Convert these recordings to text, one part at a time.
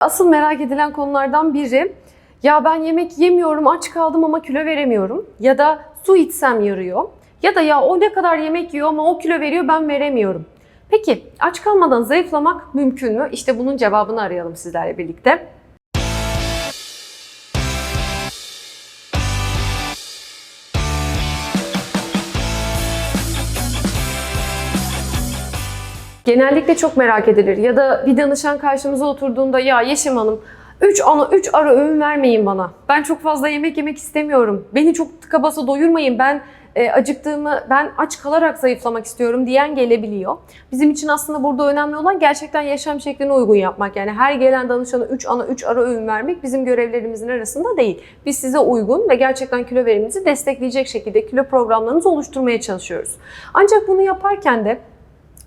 Asıl merak edilen konulardan biri ya ben yemek yemiyorum aç kaldım ama kilo veremiyorum ya da su içsem yarıyor ya da ya o ne kadar yemek yiyor ama o kilo veriyor ben veremiyorum. Peki aç kalmadan zayıflamak mümkün mü? İşte bunun cevabını arayalım sizlerle birlikte. Genellikle çok merak edilir ya da bir danışan karşımıza oturduğunda ya Yeşim Hanım 3 ana 3 ara öğün vermeyin bana. Ben çok fazla yemek yemek istemiyorum. Beni çok tıka basa doyurmayın. Ben e, acıktığımı ben aç kalarak zayıflamak istiyorum diyen gelebiliyor. Bizim için aslında burada önemli olan gerçekten yaşam şekline uygun yapmak. Yani her gelen danışana 3 ana 3 ara öğün vermek bizim görevlerimizin arasında değil. Biz size uygun ve gerçekten kilo veriminizi destekleyecek şekilde kilo programlarınızı oluşturmaya çalışıyoruz. Ancak bunu yaparken de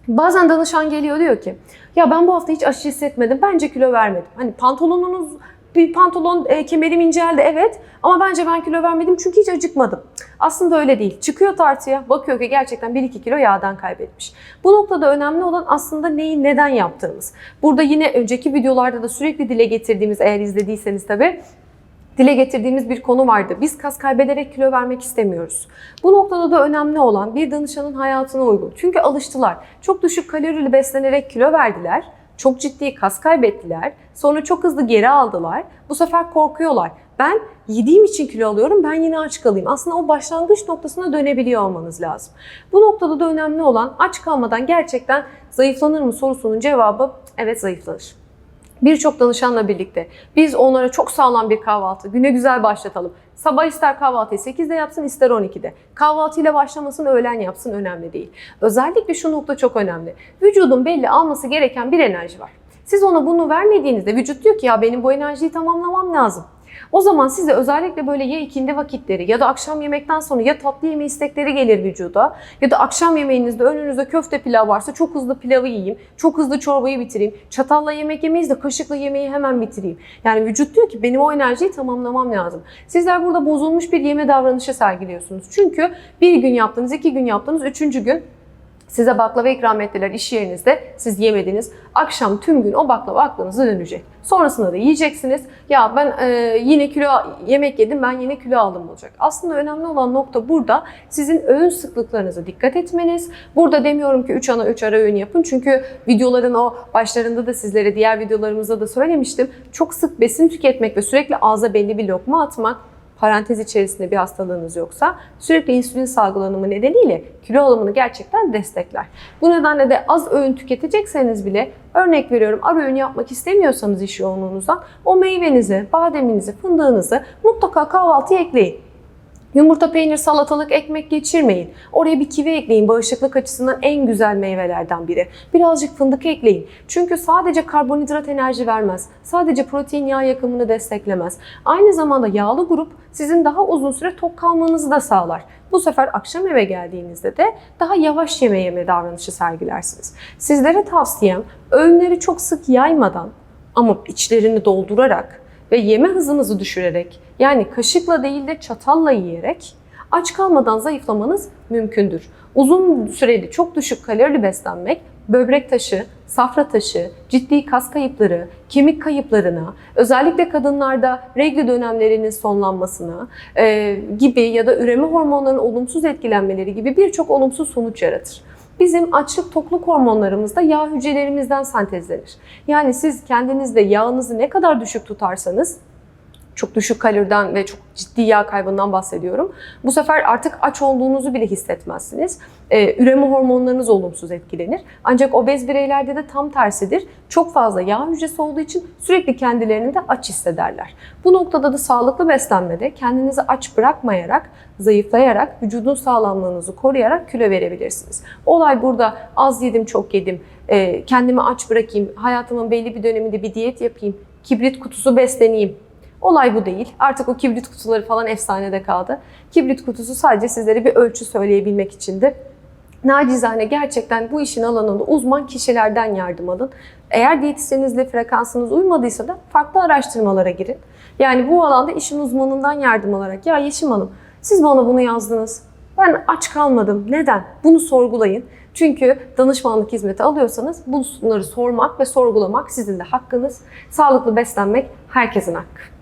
Bazen danışan geliyor diyor ki ya ben bu hafta hiç aşı hissetmedim bence kilo vermedim. Hani pantolonunuz bir pantolon e, kemerim inceldi evet ama bence ben kilo vermedim çünkü hiç acıkmadım. Aslında öyle değil. Çıkıyor tartıya bakıyor ki gerçekten 1-2 kilo yağdan kaybetmiş. Bu noktada önemli olan aslında neyi neden yaptığımız. Burada yine önceki videolarda da sürekli dile getirdiğimiz eğer izlediyseniz tabii dile getirdiğimiz bir konu vardı. Biz kas kaybederek kilo vermek istemiyoruz. Bu noktada da önemli olan bir danışanın hayatına uygun. Çünkü alıştılar. Çok düşük kalorili beslenerek kilo verdiler. Çok ciddi kas kaybettiler. Sonra çok hızlı geri aldılar. Bu sefer korkuyorlar. Ben yediğim için kilo alıyorum, ben yine aç kalayım. Aslında o başlangıç noktasına dönebiliyor olmanız lazım. Bu noktada da önemli olan aç kalmadan gerçekten zayıflanır mı sorusunun cevabı evet zayıflanır. Birçok danışanla birlikte biz onlara çok sağlam bir kahvaltı, güne güzel başlatalım. Sabah ister kahvaltıyı 8'de yapsın ister 12'de. Kahvaltıyla başlamasın öğlen yapsın önemli değil. Özellikle şu nokta çok önemli. Vücudun belli alması gereken bir enerji var. Siz ona bunu vermediğinizde vücut diyor ki ya benim bu enerjiyi tamamlamam lazım. O zaman size özellikle böyle ya ikindi vakitleri ya da akşam yemekten sonra ya tatlı yeme istekleri gelir vücuda ya da akşam yemeğinizde önünüzde köfte pilav varsa çok hızlı pilavı yiyeyim, çok hızlı çorbayı bitireyim. Çatalla yemek yemeyiz de kaşıkla yemeği hemen bitireyim. Yani vücut diyor ki benim o enerjiyi tamamlamam lazım. Sizler burada bozulmuş bir yeme davranışı sergiliyorsunuz. Çünkü bir gün yaptınız, iki gün yaptınız, üçüncü gün Size baklava ikram ettiler iş yerinizde. Siz yemediniz. Akşam tüm gün o baklava aklınıza dönecek. Sonrasında da yiyeceksiniz. Ya ben e, yine kilo yemek yedim ben yine kilo aldım olacak. Aslında önemli olan nokta burada sizin öğün sıklıklarınıza dikkat etmeniz. Burada demiyorum ki 3 ana 3 ara öğün yapın. Çünkü videoların o başlarında da sizlere diğer videolarımızda da söylemiştim. Çok sık besin tüketmek ve sürekli ağza belli bir lokma atmak parantez içerisinde bir hastalığınız yoksa sürekli insülin salgılanımı nedeniyle kilo alımını gerçekten destekler. Bu nedenle de az öğün tüketecekseniz bile örnek veriyorum ara öğün yapmak istemiyorsanız iş yoğunluğunuzdan o meyvenizi, bademinizi, fındığınızı mutlaka kahvaltıya ekleyin. Yumurta, peynir, salatalık, ekmek geçirmeyin. Oraya bir kivi ekleyin. Bağışıklık açısından en güzel meyvelerden biri. Birazcık fındık ekleyin. Çünkü sadece karbonhidrat enerji vermez. Sadece protein yağ yakımını desteklemez. Aynı zamanda yağlı grup sizin daha uzun süre tok kalmanızı da sağlar. Bu sefer akşam eve geldiğinizde de daha yavaş yeme yeme davranışı sergilersiniz. Sizlere tavsiyem öğünleri çok sık yaymadan ama içlerini doldurarak ve yeme hızınızı düşürerek yani kaşıkla değil de çatalla yiyerek aç kalmadan zayıflamanız mümkündür. Uzun süreli çok düşük kalorili beslenmek böbrek taşı, safra taşı, ciddi kas kayıpları, kemik kayıplarına, özellikle kadınlarda regl dönemlerinin sonlanmasına e, gibi ya da üreme hormonlarının olumsuz etkilenmeleri gibi birçok olumsuz sonuç yaratır. Bizim açlık tokluk hormonlarımız da yağ hücrelerimizden sentezlenir. Yani siz kendinizde yağınızı ne kadar düşük tutarsanız çok düşük kaloriden ve çok ciddi yağ kaybından bahsediyorum. Bu sefer artık aç olduğunuzu bile hissetmezsiniz. Ee, üreme hormonlarınız olumsuz etkilenir. Ancak obez bireylerde de tam tersidir. Çok fazla yağ hücresi olduğu için sürekli kendilerini de aç hissederler. Bu noktada da sağlıklı beslenmede kendinizi aç bırakmayarak, zayıflayarak, vücudun sağlamlığınızı koruyarak kilo verebilirsiniz. Olay burada az yedim çok yedim, e, kendimi aç bırakayım, hayatımın belli bir döneminde bir diyet yapayım, kibrit kutusu besleneyim Olay bu değil. Artık o kibrit kutuları falan efsanede kaldı. Kibrit kutusu sadece sizlere bir ölçü söyleyebilmek içindi. Nacizane gerçekten bu işin alanında uzman kişilerden yardım alın. Eğer diyetisyeninizle frekansınız uymadıysa da farklı araştırmalara girin. Yani bu alanda işin uzmanından yardım alarak ya Yeşim Hanım siz bana bunu yazdınız. Ben aç kalmadım. Neden? Bunu sorgulayın Çünkü danışmanlık hizmeti alıyorsanız bunları sormak ve sorgulamak sizin de hakkınız. Sağlıklı beslenmek herkesin hakkı.